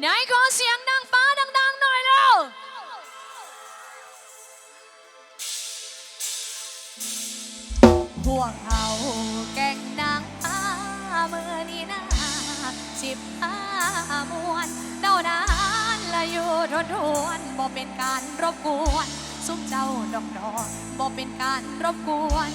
ไหนขอเสียงดังฟ้าดังๆหน่อยเร็วพวกเขาแก่งดังฟ้าเมื่อนี้นาสิบห้ามวนเดานานละอยู่ทนทวนบ่เป็นการรบกวน ซุ้มเจ้าดอกดอกบ่เป็นการรบกวน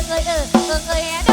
哥哥哥哥哥呀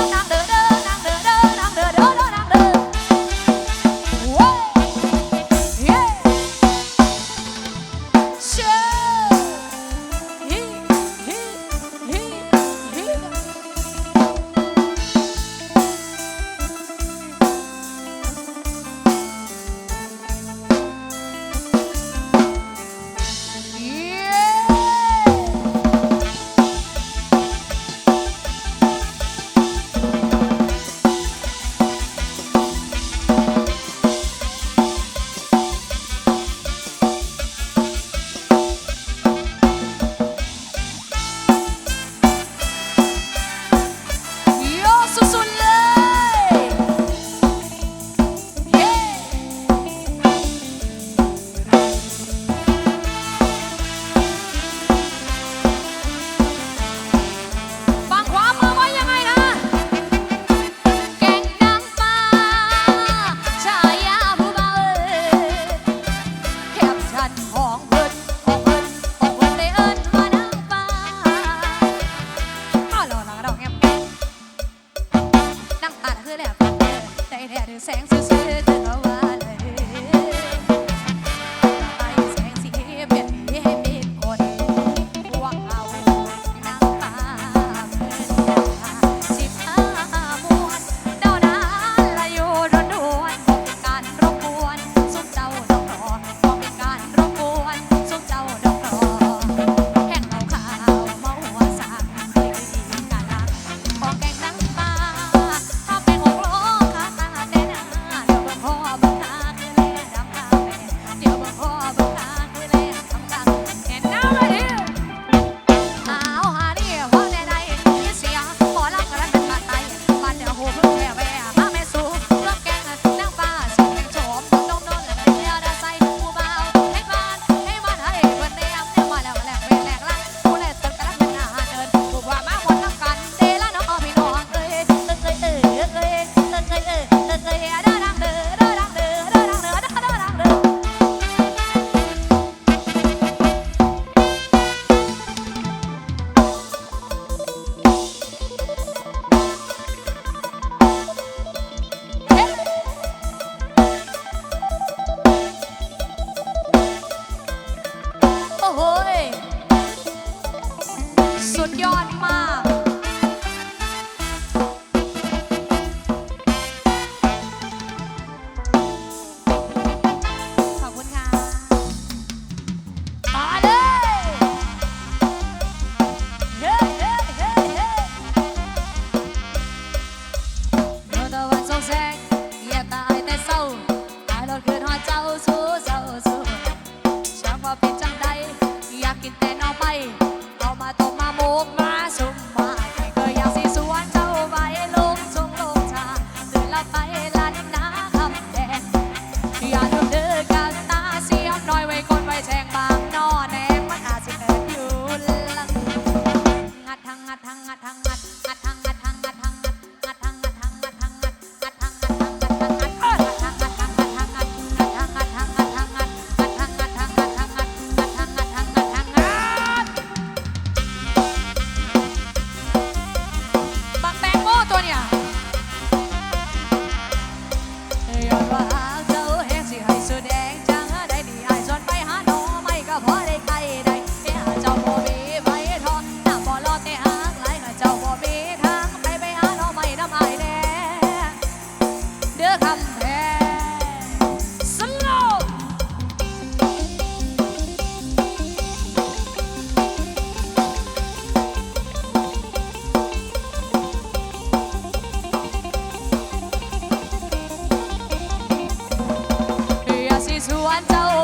é and his hands are sweating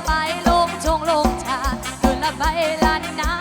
ไปลงชงลงชาเดินละไปลันนา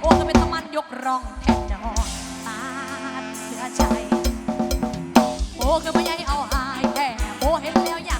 โอ้ก็เป็นตะมันยกร่องแทนจะหอดตาเสือใจโอ้ก็ไม่ใหญ่เอาหายแต่โอ้เห็นแล้วอยาก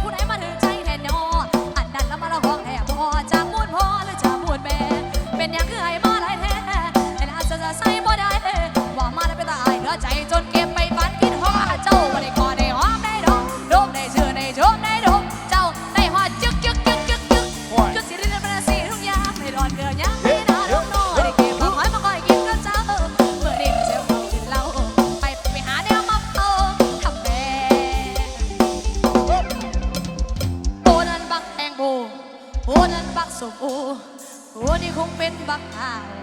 不来嘛 open back out.